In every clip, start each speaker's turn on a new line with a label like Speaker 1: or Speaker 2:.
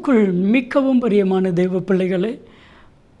Speaker 1: கிறிஸ்துவுக்குள் மிக்கவும் பிரியமான தெய்வ பிள்ளைகளே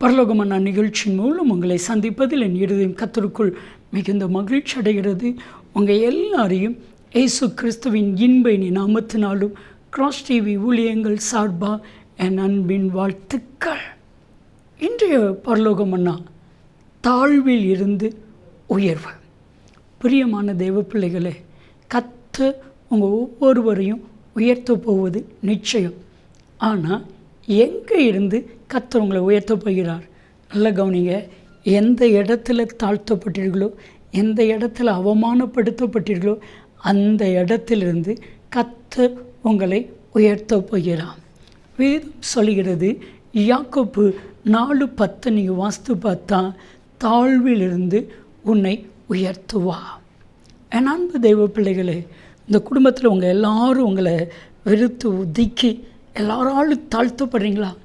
Speaker 1: பரலோகமான நிகழ்ச்சியின் மூலம் உங்களை சந்திப்பதில் என் இருதயம் கத்தருக்குள் மிகுந்த மகிழ்ச்சி அடைகிறது. உங்கள் எல்லாரையும் இயேசு கிறிஸ்துவின் இன்பை நீ நாமத்தினாலும் கிராஸ் டிவி ஊழியங்கள் சார்பா என் அன்பின் வாழ்த்துக்கள். இன்றைய பரலோகமன்னா தாழ்வில் இருந்து உயர்வு. பிரியமான தெய்வ பிள்ளைகளே கத்து உங்கள் ஒவ்வொருவரையும் உயர்த்த போவது நிச்சயம். ஆனால் எங்கே இருந்து கத்தர் உங்களை உயர்த்த போகிறார்? நல்ல கவனிங்க. எந்த இடத்துல தாழ்த்தப்பட்டீர்களோ எந்த இடத்துல அவமானப்படுத்தப்பட்டீர்களோ அந்த இடத்திலிருந்து கத்தர் உங்களை உயர்த்த போகிறார். வேதம் சொல்கிறது யாக்கோப்பு நாலு பத்து நீங்கள் வாஸ்து பார்த்தா தாழ்விலிருந்து உன்னை உயர்த்துவா. என் அன்பு தெய்வ பிள்ளைகளே இந்த குடும்பத்தில் உங்கள் எல்லாரும் உங்களை வெறுத்து ஒதுக்கி எல்லாராலும் தாழ்த்தப்படுறீங்களா?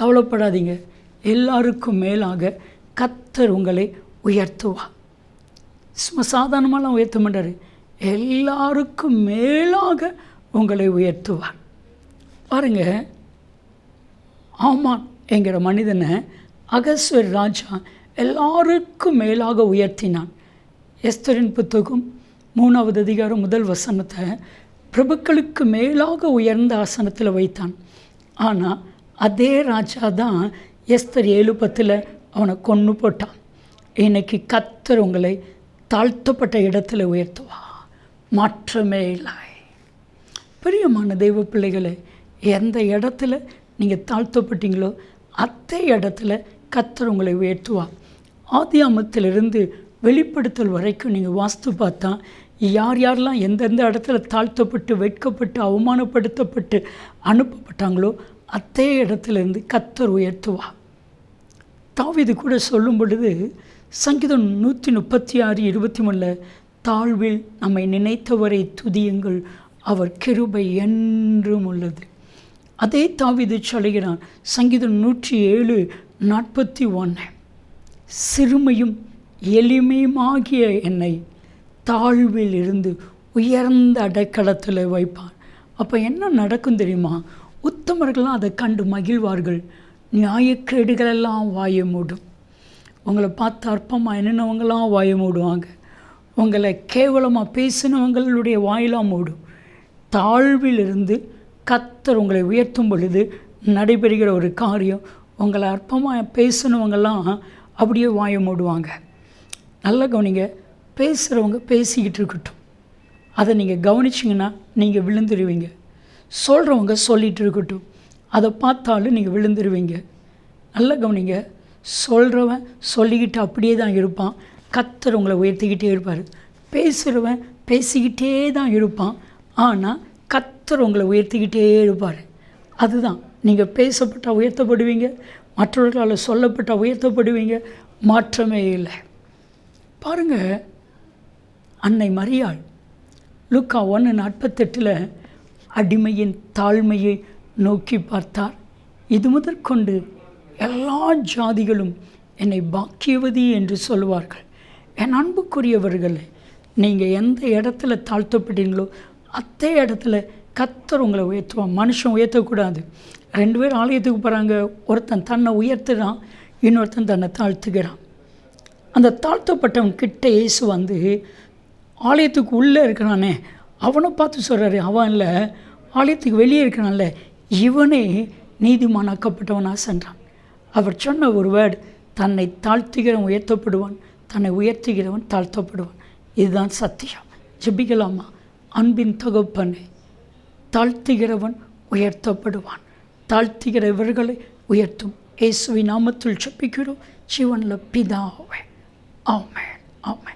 Speaker 1: கவலைப்படாதீங்க. எல்லாருக்கும் மேலாக கத்தர் உங்களை உயர்த்துவா. சும்மா சாதாரணமாலாம் உயர்த்த மாட்டார். எல்லாருக்கும் மேலாக உங்களை உயர்த்துவார் பாருங்க. ஆமான் என்கிற மனிதனை அகஸ்வர் ராஜா எல்லாருக்கும் மேலாக உயர்த்தினான். எஸ்தரின் புத்தகம் மூணாவது அதிகாரம் முதல் வசனத்தை பிரபுக்களுக்கு மேலாக உயர்ந்த ஆசனத்தில் வைத்தான். ஆனால் அதே ராஜா தான் எஸ்தர் ஏழு பத்தில் அவனை கொன்று போட்டான். இன்னைக்கு கத்தர் உங்களை தாழ்த்தப்பட்ட இடத்துல உயர்த்துவா. மாற்றமே இல்லை. பிரியமான தெய்வ பிள்ளைகளை எந்த இடத்துல நீங்கள் தாழ்த்தப்பட்டீங்களோ அதே இடத்துல கத்தர் உங்களை உயர்த்துவா. ஆதியாமத்திலிருந்து வெளிப்படுத்தல் வரைக்கும் நீங்கள் வாஸ்து பார்த்தா யார் யாரெல்லாம் எந்தெந்த இடத்துல தாழ்த்தப்பட்டு வெட்கப்பட்டு அவமானப்படுத்தப்பட்டு அனுப்பப்பட்டாங்களோ அதே இடத்துலேருந்து கத்தர் உயர்த்துவா தாவிது கூட சொல்லும் பொழுது சங்கீதம் நூற்றி முப்பத்தி ஆறு இருபத்தி மூணில் தாழ்வில் நம்மை நினைத்தவரை துதியுங்கள் அவர் கிருபை என்றும் உள்ளது. அதே தாவிது சொல்கிறான் சங்கீதம் நூற்றி ஏழு நாற்பத்தி ஒன்று சிறுமையும் எளிமையுமாகிய என்னை தாழ்வில் இருந்து உயர்ந்த அடைக்கலத்தில் வைப்பான் அப்போ என்ன நடக்கும் தெரியுமா? உத்தமர்கள்லாம் அதை கண்டு மகிழ்வார்கள். நியாயக்கேடுகளெல்லாம் வாய மூடும். உங்களை பார்த்து அற்பமாக என்னென்னவங்களாம் வாய மூடுவாங்க. உங்களை கேவலமாக பேசினவங்களுடைய வாயிலாம் மூடும். தாழ்விலிருந்து கத்தர் உங்களை உயர்த்தும் பொழுது நடைபெறுகிற ஒரு காரியம் உங்களை அற்பமாக பேசினவங்கெல்லாம் அப்படியே வாய மூடுவாங்க. நல்ல கவனிங்க பேசுகிறவங்க பேசிக்கிட்டு இருக்கட்டும். அதை நீங்கள் கவனிச்சிங்கன்னா நீங்கள் விழுந்துருவீங்க. சொல்கிறவங்க சொல்லிகிட்டு இருக்கட்டும். அதை பார்த்தாலும் நீங்கள் விழுந்துருவீங்க. நல்லா கவனிங்க. சொல்கிறவன் சொல்லிக்கிட்டு அப்படியே தான் இருப்பான். கத்தர் உங்களை உயர்த்திக்கிட்டே இருப்பார். பேசுகிறவன் பேசிக்கிட்டே தான் இருப்பான். ஆனால் கத்தர் உங்களை உயர்த்திக்கிட்டே இருப்பார். அதுதான். நீங்கள் பேசப்பட்டால் உயர்த்தப்படுவீங்க. மற்றவர்களால் சொல்லப்பட்டால் உயர்த்தப்படுவீங்க. மாற்றமே இல்லை. பாருங்கள் அன்னை மரியாள் லுக்கா ஒன்று நாற்பத்தெட்டில் அடிமையின் தாழ்மையை நோக்கி பார்த்தார். இது முதற்கொண்டு எல்லா ஜாதிகளும் என்னை பாக்கியவதி என்று சொல்லுவார்கள். என் அன்புக்குரியவர்களே நீங்கள் எந்த இடத்துல தாழ்த்தப்பட்டீங்களோ அதே இடத்துல கத்தர் உங்களை உயர்த்துவான் மனுஷன் உயர்த்தக்கூடாது. ரெண்டு பேர் ஆலயத்துக்கு போகிறாங்க ஒருத்தன் தன்னை உயர்த்துகிறான் இன்னொருத்தன் தன்னை தாழ்த்துக்கிறான் அந்த தாழ்த்தப்பட்டவன் கிட்ட இயேசு வந்து ஆலயத்துக்கு உள்ளே இருக்கிறானே அவனை பார்த்து சொல்கிறாரு அவன் இல்லை ஆலயத்துக்கு வெளியே இருக்கிறான்ல இவனே நீதிமானாக்கப்பட்டவனாக சென்றான் அவர் சொன்ன ஒரு வேர்டு தன்னை தாழ்த்துகிறவன் உயர்த்தப்படுவான் தன்னை உயர்த்துகிறவன் தாழ்த்தப்படுவான். இதுதான் சத்தியம். ஜெபிக்கலாமா? அன்பின் தொகுப்பனை தாழ்த்துகிறவன் உயர்த்தப்படுவான் தாழ்த்துகிற இவர்களை உயர்த்தும். இயேசுவின் நாமத்தில் ஜெபிக்கிறோம். ஜீவனில் பிதாவே. ஆமே ஆமே